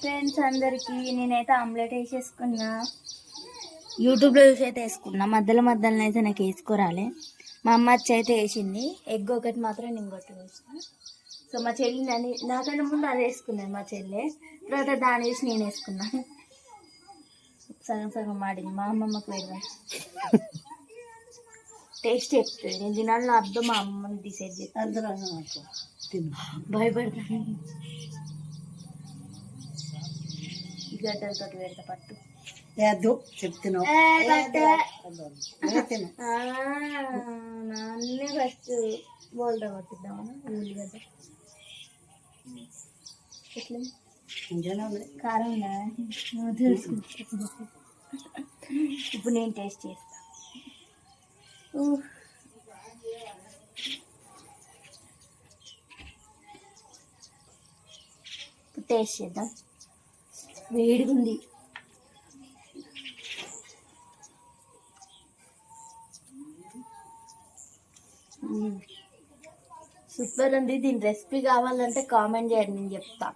Friends అందరికి నేనైతే omelette వేసేసుకున్నా. యూట్యూబ్లో చూసి అయితే వేసుకున్నా. మధ్యలో మధ్యలో అయితే నాకు వేసుకోరాలే. మా అమ్మ వచ్చి అయితే వేసింది. ఎగ్ ఒకటి మాత్రం నేను కొట్టి వేసిన సో మా చెల్లి నన్ను నాకన్నా ముందు అది వేసుకున్నాను మా చెల్లె. తర్వాత దాని వేసి నేను వేసుకున్నా. సగం సగం మాడింది మా అమ్మమ్మకి వేయడం టేస్ట్ చెప్తుంది. నేను తినాలని అర్థం మా అమ్మని డిసైడ్ చేస్తాను భయపడతాను. గడ్డలతో పెడతా పట్టు. లేదు చెప్తున్నావు. నాన్నే ఫస్ట్ బోల్డా కొట్టిద్దామా? ఉల్లిగడ్డ ఎట్లా? కారం ఇప్పుడు నేను టేస్ట్ చేస్తా. టేస్ట్ చేద్దాం. వేడిగుంది. సూపర్ ఉంది. దీని రెసిపీ కావాలంటే కామెంట్ చేయండి నేను చెప్తా.